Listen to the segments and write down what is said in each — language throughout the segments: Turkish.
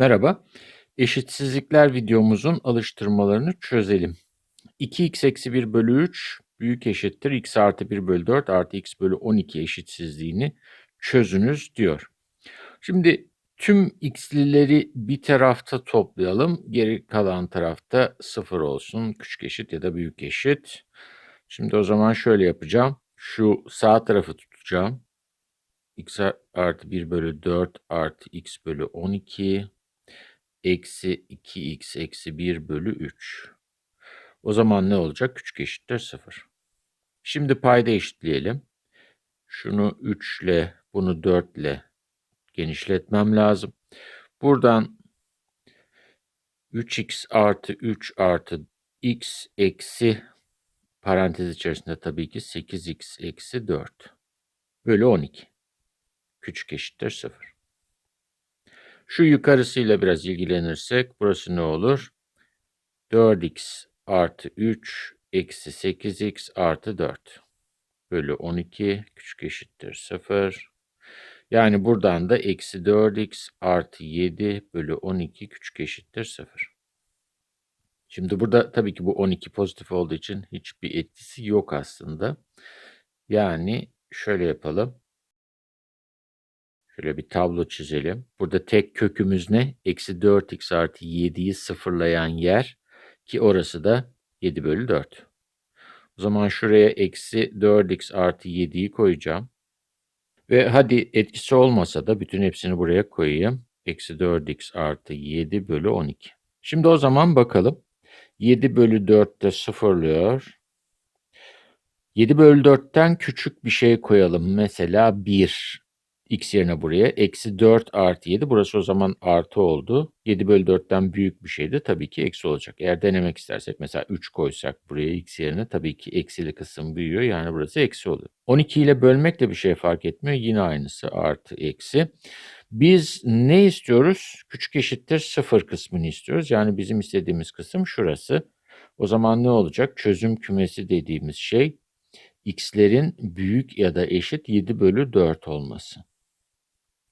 Merhaba. Eşitsizlikler videomuzun alıştırmalarını çözelim. 2x eksi 1 bölü 3 büyük eşittir x artı 1 bölü 4 artı x bölü 12 eşitsizliğini çözünüz diyor. Şimdi tüm x'lileri bir tarafta toplayalım. Geri kalan tarafta 0 olsun. Küçük eşit ya da büyük eşit. Şimdi o zaman şöyle yapacağım. Şu sağ tarafı tutacağım. x artı 1 bölü 4 artı x bölü 12 eksi 2x eksi 1 bölü 3. O zaman ne olacak? Küçük eşittir 0. Şimdi payda eşitleyelim. Şunu 3 ile bunu 4 ile genişletmem lazım. Buradan 3x artı 3 artı x eksi parantez içerisinde tabii ki 8x eksi 4 bölü 12. Küçük eşittir 0. Şu yukarısıyla biraz ilgilenirsek burası ne olur? 4x artı 3 eksi 8x artı 4 bölü 12 küçük eşittir 0. Yani buradan da eksi 4x artı 7 bölü 12 küçük eşittir 0. Şimdi burada tabii ki bu 12 pozitif olduğu için hiçbir etkisi yok aslında. Yani şöyle yapalım. Şöyle bir tablo çizelim. Burada tek kökümüz ne? Eksi 4x artı 7'yi sıfırlayan yer ki orası da 7 bölü 4. O zaman şuraya eksi 4x artı 7'yi koyacağım. Ve hadi etkisi olmasa da bütün hepsini buraya koyayım. Eksi 4x artı 7 bölü 12. Şimdi o zaman bakalım. 7 bölü 4 de sıfırlıyor. 7 bölü 4'ten küçük bir şey koyalım. Mesela 1 x yerine buraya. Eksi 4 artı 7. Burası o zaman artı oldu. 7 bölü 4'ten büyük bir şeydi. Tabii ki eksi olacak. Eğer denemek istersek mesela 3 koysak buraya x yerine tabii ki eksili kısım büyüyor. Yani burası eksi oluyor. 12 ile bölmek de bir şey fark etmiyor. Yine aynısı artı eksi. Biz ne istiyoruz? Küçük eşittir 0 kısmını istiyoruz. Yani bizim istediğimiz kısım şurası. O zaman ne olacak? Çözüm kümesi dediğimiz şey x'lerin büyük ya da eşit 7 bölü 4 olması.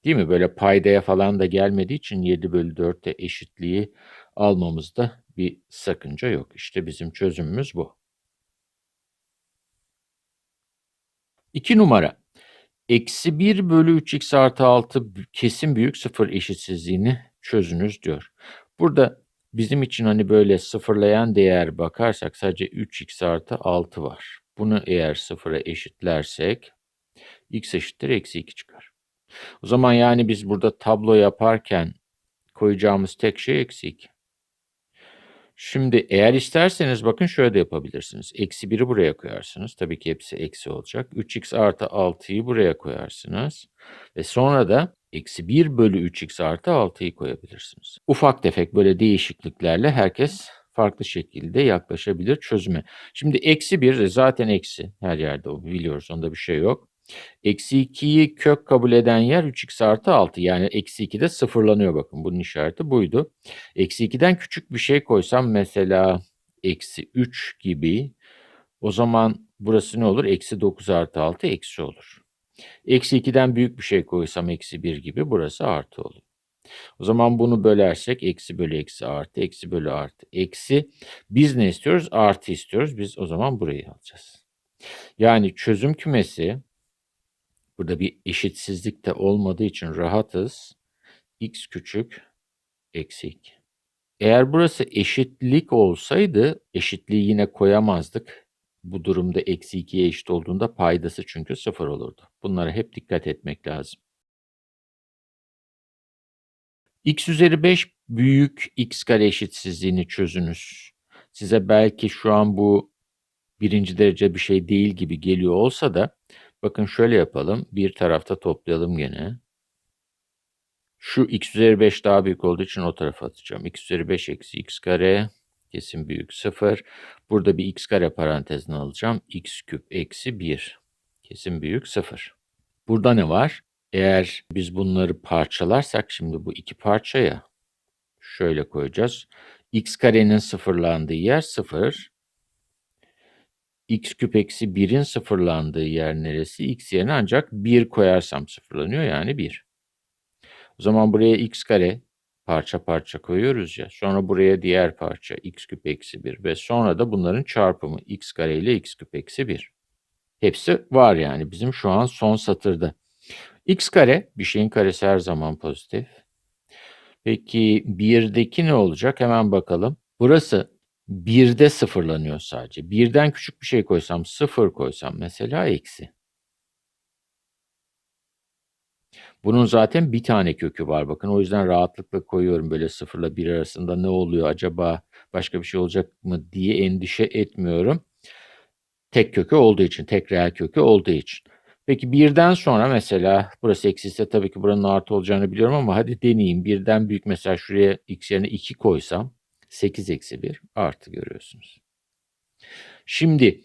Değil mi? Böyle paydaya falan da gelmediği için 7 bölü 4'te eşitliği almamızda bir sakınca yok. İşte bizim çözümümüz bu. 2 numara. Eksi 1 bölü 3x artı 6 kesin büyük sıfır eşitsizliğini çözünüz diyor. Burada bizim için hani böyle sıfırlayan değer bakarsak sadece 3x artı 6 var. Bunu eğer sıfıra eşitlersek x eşittir eksi 2 çıkar. O zaman yani biz burada tablo yaparken koyacağımız tek şey eksi 2. Şimdi eğer isterseniz bakın şöyle de yapabilirsiniz. Eksi 1'i buraya koyarsınız. Tabii ki hepsi eksi olacak. 3x artı 6'yı buraya koyarsınız. Ve sonra da eksi 1 bölü 3x artı 6'yı koyabilirsiniz. Ufak tefek böyle değişikliklerle herkes farklı şekilde yaklaşabilir çözüme. Şimdi eksi 1 zaten eksi her yerde o biliyoruz onda bir şey yok. Eksi 2'yi kök kabul eden yer 3x artı 6. Yani eksi 2 de sıfırlanıyor bakın. Bunun işareti buydu. Eksi 2'den küçük bir şey koysam mesela eksi 3 gibi o zaman burası ne olur? Eksi 9 artı 6 eksi olur. Eksi 2'den büyük bir şey koysam eksi 1 gibi burası artı olur. O zaman bunu bölersek eksi bölü eksi artı, eksi bölü artı, eksi. Biz ne istiyoruz? Artı istiyoruz. Biz o zaman burayı alacağız. Yani çözüm kümesi Burada bir eşitsizlik de olmadığı için rahatız. x küçük eksi 2. Eğer burası eşitlik olsaydı eşitliği yine koyamazdık. Bu durumda eksi 2'ye eşit olduğunda paydası çünkü 0 olurdu. Bunlara hep dikkat etmek lazım. x üzeri 5 büyük x kare eşitsizliğini çözünüz. Size belki şu an bu birinci derece bir şey değil gibi geliyor olsa da Bakın şöyle yapalım. Bir tarafta toplayalım gene. Şu x üzeri 5 daha büyük olduğu için o tarafa atacağım. x üzeri 5 eksi x kare kesin büyük 0. Burada bir x kare parantezine alacağım. x küp eksi 1 kesin büyük 0. Burada ne var? Eğer biz bunları parçalarsak şimdi bu iki parçaya şöyle koyacağız. x karenin sıfırlandığı yer 0 x küp eksi 1'in sıfırlandığı yer neresi? x yerine ancak 1 koyarsam sıfırlanıyor yani 1. O zaman buraya x kare parça parça koyuyoruz ya. Sonra buraya diğer parça x küp eksi 1 ve sonra da bunların çarpımı x kare ile x küp eksi 1. Hepsi var yani bizim şu an son satırda. x kare bir şeyin karesi her zaman pozitif. Peki 1'deki ne olacak? Hemen bakalım. Burası 1'de sıfırlanıyor sadece. 1'den küçük bir şey koysam 0 koysam mesela eksi. Bunun zaten bir tane kökü var bakın. O yüzden rahatlıkla koyuyorum böyle 0 ile 1 arasında ne oluyor acaba başka bir şey olacak mı diye endişe etmiyorum. Tek kökü olduğu için, tek reel kökü olduğu için. Peki birden sonra mesela burası eksi ise tabii ki buranın artı olacağını biliyorum ama hadi deneyeyim. Birden büyük mesela şuraya x yerine 2 koysam 8 eksi 1 artı görüyorsunuz. Şimdi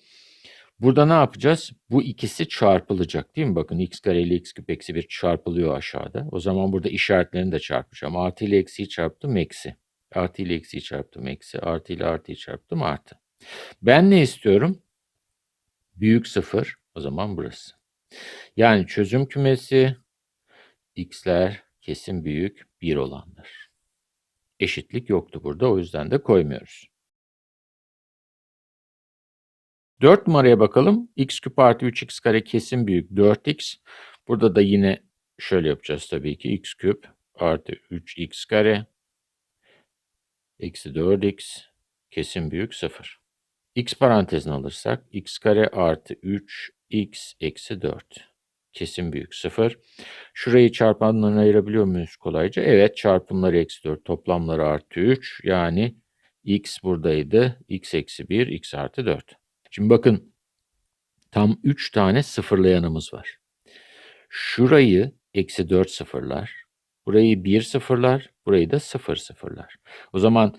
burada ne yapacağız? Bu ikisi çarpılacak değil mi? Bakın x kare ile x küp eksi 1 çarpılıyor aşağıda. O zaman burada işaretlerini de çarpacağım. Artı ile eksiyi çarptım eksi. Artı ile eksiyi çarptım eksi. Artı ile artıyı çarptım artı. Ben ne istiyorum? Büyük sıfır. O zaman burası. Yani çözüm kümesi x'ler kesin büyük 1 olanlar. Eşitlik yoktu burada o yüzden de koymuyoruz. 4 numaraya bakalım. x küp artı 3x kare kesin büyük 4x. Burada da yine şöyle yapacağız tabii ki. x küp artı 3x kare eksi 4x kesin büyük 0. x parantezini alırsak x kare artı 3x eksi 4 kesin büyük 0. Şurayı çarpanlarına ayırabiliyor muyuz kolayca? Evet çarpımları eksi 4 toplamları artı 3 yani x buradaydı x eksi 1 x artı 4. Şimdi bakın tam 3 tane sıfırlayanımız var. Şurayı eksi 4 sıfırlar. Burayı 1 sıfırlar. Burayı da 0 sıfırlar. O zaman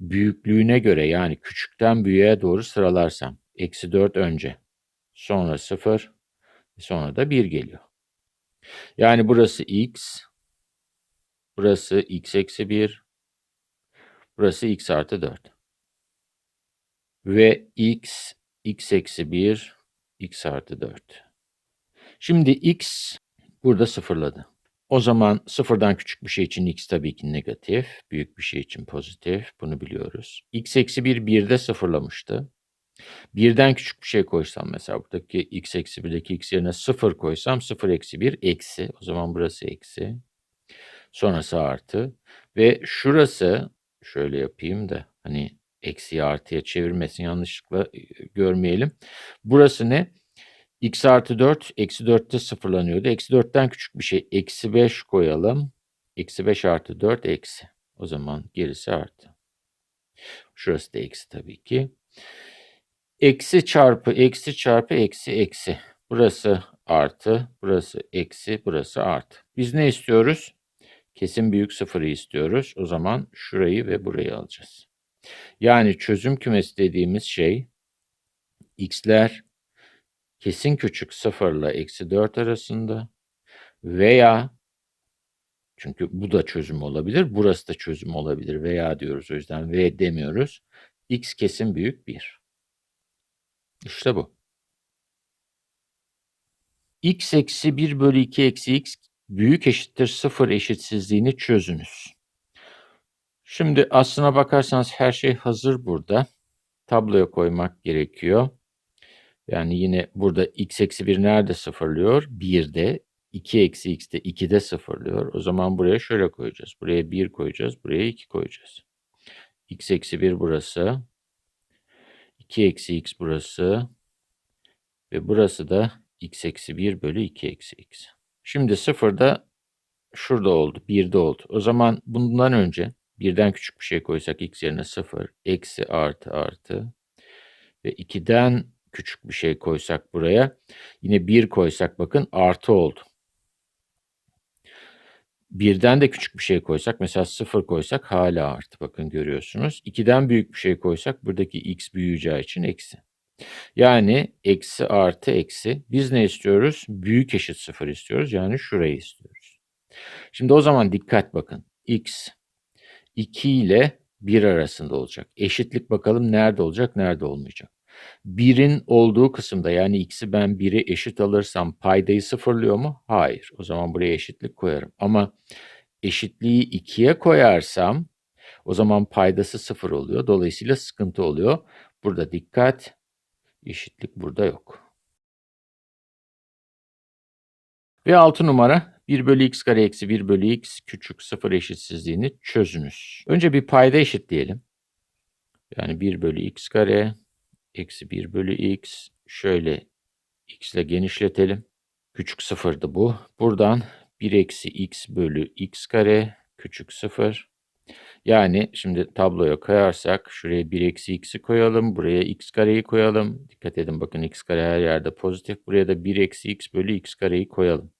büyüklüğüne göre yani küçükten büyüğe doğru sıralarsam eksi 4 önce sonra 0 sonra da 1 geliyor. Yani burası x burası x eksi 1 burası x artı 4 ve x x eksi 1 x artı 4. Şimdi x burada sıfırladı. O zaman sıfırdan küçük bir şey için x tabii ki negatif, büyük bir şey için pozitif. Bunu biliyoruz. x eksi 1 1'de sıfırlamıştı. Birden küçük bir şey koysam mesela buradaki x eksi 1'deki x yerine 0 koysam 0 eksi 1 eksi. O zaman burası eksi. Sonrası artı. Ve şurası şöyle yapayım da hani eksiye artıya çevirmesin yanlışlıkla görmeyelim. Burası ne? x artı 4 eksi 4'te sıfırlanıyordu. Eksi 4'ten küçük bir şey. Eksi 5 koyalım. Eksi 5 artı 4 eksi. O zaman gerisi artı. Şurası da eksi tabii ki. Eksi çarpı eksi çarpı eksi eksi. Burası artı, burası eksi, burası artı. Biz ne istiyoruz? Kesin büyük sıfırı istiyoruz. O zaman şurayı ve burayı alacağız. Yani çözüm kümesi dediğimiz şey x'ler kesin küçük sıfırla eksi 4 arasında veya çünkü bu da çözüm olabilir, burası da çözüm olabilir veya diyoruz o yüzden v demiyoruz. x kesin büyük 1. İşte bu. x eksi 1 bölü 2 eksi x büyük eşittir 0 eşitsizliğini çözünüz. Şimdi aslına bakarsanız her şey hazır burada. Tabloya koymak gerekiyor. Yani yine burada x eksi 1 nerede sıfırlıyor? 1'de. 2 eksi x de 2'de sıfırlıyor. O zaman buraya şöyle koyacağız. Buraya 1 koyacağız. Buraya 2 koyacağız. x eksi 1 burası. 2 eksi x burası. Ve burası da x eksi 1 bölü 2 eksi x. Şimdi sıfırda şurada oldu. 1'de oldu. O zaman bundan önce birden küçük bir şey koysak x yerine 0, eksi artı artı ve 2'den küçük bir şey koysak buraya yine 1 koysak bakın artı oldu. Birden de küçük bir şey koysak mesela 0 koysak hala artı bakın görüyorsunuz. 2'den büyük bir şey koysak buradaki x büyüyeceği için eksi. Yani eksi artı eksi. Biz ne istiyoruz? Büyük eşit 0 istiyoruz. Yani şurayı istiyoruz. Şimdi o zaman dikkat bakın. x 2 ile 1 arasında olacak. Eşitlik bakalım nerede olacak, nerede olmayacak. 1'in olduğu kısımda yani x'i ben 1'e eşit alırsam paydayı sıfırlıyor mu? Hayır. O zaman buraya eşitlik koyarım. Ama eşitliği 2'ye koyarsam o zaman paydası 0 oluyor. Dolayısıyla sıkıntı oluyor. Burada dikkat. Eşitlik burada yok. Ve 6 numara 1 bölü x kare eksi 1 bölü x küçük 0 eşitsizliğini çözünüz. Önce bir payda eşitleyelim. Yani 1 bölü x kare eksi 1 bölü x şöyle x ile genişletelim. Küçük sıfırdı bu. Buradan 1 eksi x bölü x kare küçük sıfır. Yani şimdi tabloya koyarsak şuraya 1 eksi x'i koyalım. Buraya x kareyi koyalım. Dikkat edin bakın x kare her yerde pozitif. Buraya da 1 eksi x bölü x kareyi koyalım.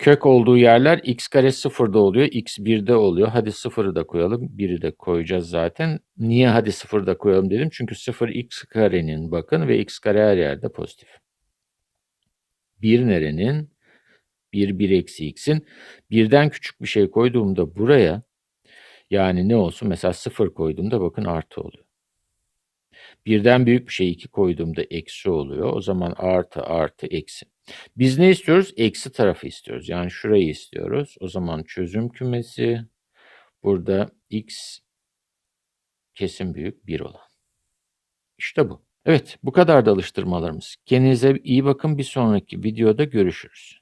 Kök olduğu yerler x kare sıfırda oluyor. x 1'de oluyor. Hadi sıfırı da koyalım. 1'i de koyacağız zaten. Niye hadi sıfırı da koyalım dedim. Çünkü sıfır x karenin bakın ve x kare her yerde pozitif. 1 nerenin? 1, 1 eksi x'in. Birden küçük bir şey koyduğumda buraya yani ne olsun? Mesela 0 koyduğumda bakın artı oluyor. Birden büyük bir şey 2 koyduğumda eksi oluyor. O zaman artı artı eksi. Biz ne istiyoruz? Eksi tarafı istiyoruz. Yani şurayı istiyoruz. O zaman çözüm kümesi burada x kesin büyük 1 olan. İşte bu. Evet bu kadar da alıştırmalarımız. Kendinize iyi bakın bir sonraki videoda görüşürüz.